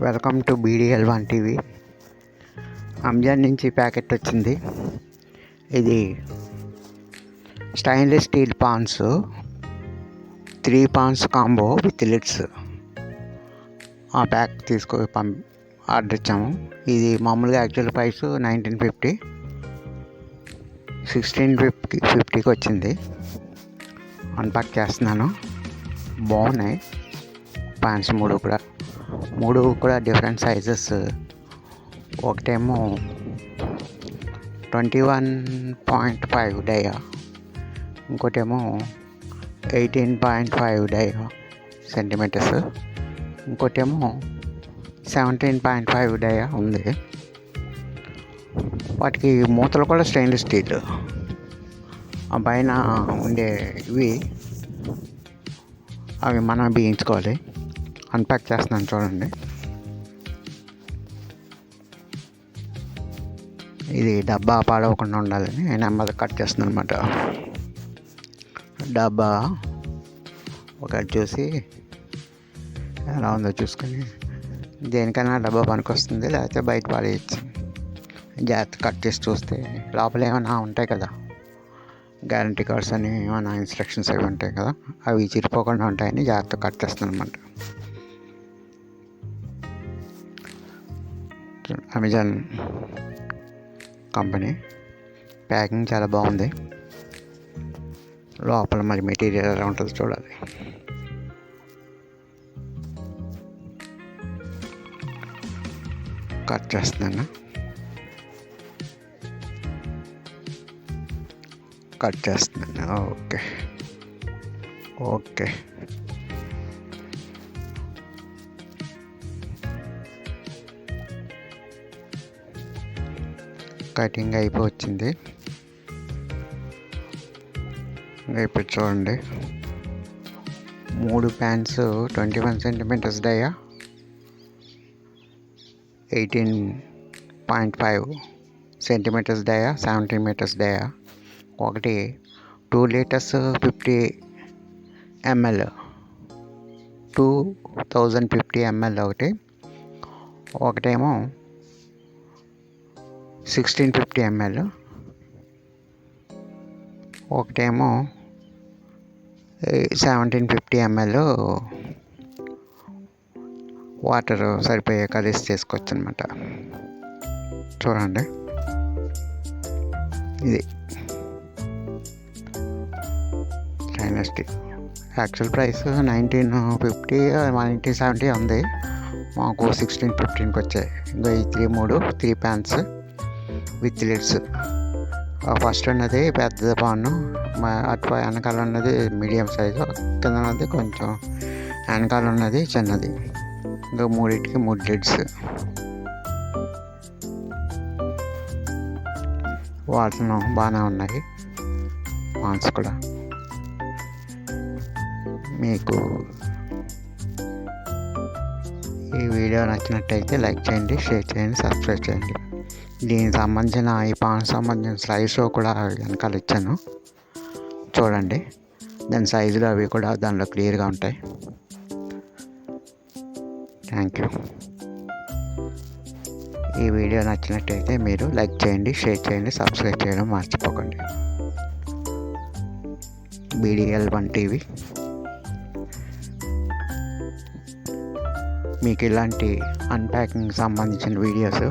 Welcome to B D L one TV Amazon నుంచి packet వచ్చింది. ఇది stainless steel pans. Three pans combo with lids. ఆ pack తీసుకో పం ఆర్డర్ ఇచ్చాము. ఇది మామూలుగా actual price nineteen fifty. Sixteen fifty ఫిఫ్టీకి వచ్చింది. అన్పాక్ చేస్తున్నాను. బాగున్నాయి. ప్యాంట్స్ మూడు కూడా. మూడు కూడా డిఫరెంట్ సైజెస్ ఒకటేమో twenty one point five dia ఇంకోటేమో eighteen point five dia centimetres ఇంకోటేమో సెవెంటీన్ పాయింట్ ఫైవ్ డయా ఉంది. వాటికి మూతలు కూడా స్టెయిన్లెస్ స్టీల్ ఆ పైన ఉండే ఇవి అవి మనం బిగించుకోవాలి. అన్పాక్ చేస్తున్నాను చూడండి. ఇది డబ్బా పాడవకుండా ఉండాలని నెమ్మది కట్ చేస్తున్నాను అనమాట డబ్బా ఒకటి చూసి ఎలా ఉందో చూసుకొని దేనికైనా డబ్బా పనికొస్తుంది లేకపోతే బయట పాడేయచ్చు. జాగ్రత్త కట్ చేసి చూస్తే లోపల ఏమైనా ఉంటాయి కదా. గ్యారంటీ కార్డ్స్ అని ఏమైనా ఇన్స్ట్రక్షన్స్ అవి ఉంటాయి కదా అవి చిరిపోకుండా ఉంటాయని జాగ్రత్త కట్ చేస్తాను అనమాట అమెజాన్ కంపెనీ. ప్యాకింగ్ చాలా బాగుంది. లోపల మరి మెటీరియల్ ఎలా ఉంటుందో చూడాలి. కట్ చేస్తున్నాను. కట్ చేస్తున్నాను. ఓకే. ఓకే. కటింగ్ అయిపోవచ్చింది. ఇప్పుడు చూడండి. మూడు pants twenty one centimetres dia eighteen point five centimetres dia seventeen metres dia ఒకటి two litres fifty M L. Two thousand fifty M L ఒకటి. ఒకటేమో సిక్స్టీన్ ఫిఫ్టీ ఎంఎల్ ఒకటేమో seventeen fifty M L water సరిపోయే కలిసి చేసుకోవచ్చు అనమాట చూడండి. ఇది. China stick actual price nineteen fifty nineteen seventy ఉంది. మాకు సిక్స్టీన్ ఫిఫ్టీన్కి వచ్చాయి. ఇంకా ఈ త్రీ మూడు three pants with lids first ఉన్నది పెద్ద పాను అటు వెనకాల ఉన్నది మీడియం సైజు కింద ఉన్నది కొంచెం వెనకాల ఉన్నది చిన్నది. ఇంకా మూడింటికి మూడు లిడ్స్ వాసన బాగానే ఉన్నాయి పాన్స్ కూడా. మీకు ఈ వీడియో నచ్చినట్టయితే లైక్ చేయండి షేర్ చేయండి సబ్స్క్రైబ్ చేయండి. దీనికి సంబంధించిన ఈ పాన్ సంబంధించిన స్లైడ్స్లో కూడా వెనకాల ఇచ్చాను. చూడండి. దాని సైజులు అవి కూడా దానిలో క్లియర్గా ఉంటాయి. థ్యాంక్ యూ ఈ వీడియో నచ్చినట్టయితే మీరు లైక్ చేయండి షేర్ చేయండి సబ్స్క్రైబ్ చేయడం మర్చిపోకండి. బీడిఎల్ వన్ టీవీ మీకు ఇలాంటి అన్ప్యాకింగ్ సంబంధించిన వీడియోస్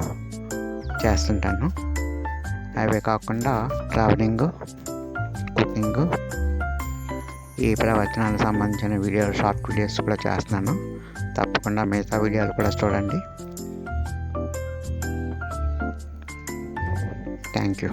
చేస్తుంటాను. అవే కాకుండా ట్రావెలింగ్ కుకింగ్ ఈ ప్రవచనాలకు సంబంధించిన వీడియోలు షార్ట్ వీడియోస్ కూడా చేస్తున్నాను. తప్పకుండా మిగతా వీడియోలు కూడా చూడండి. Thank you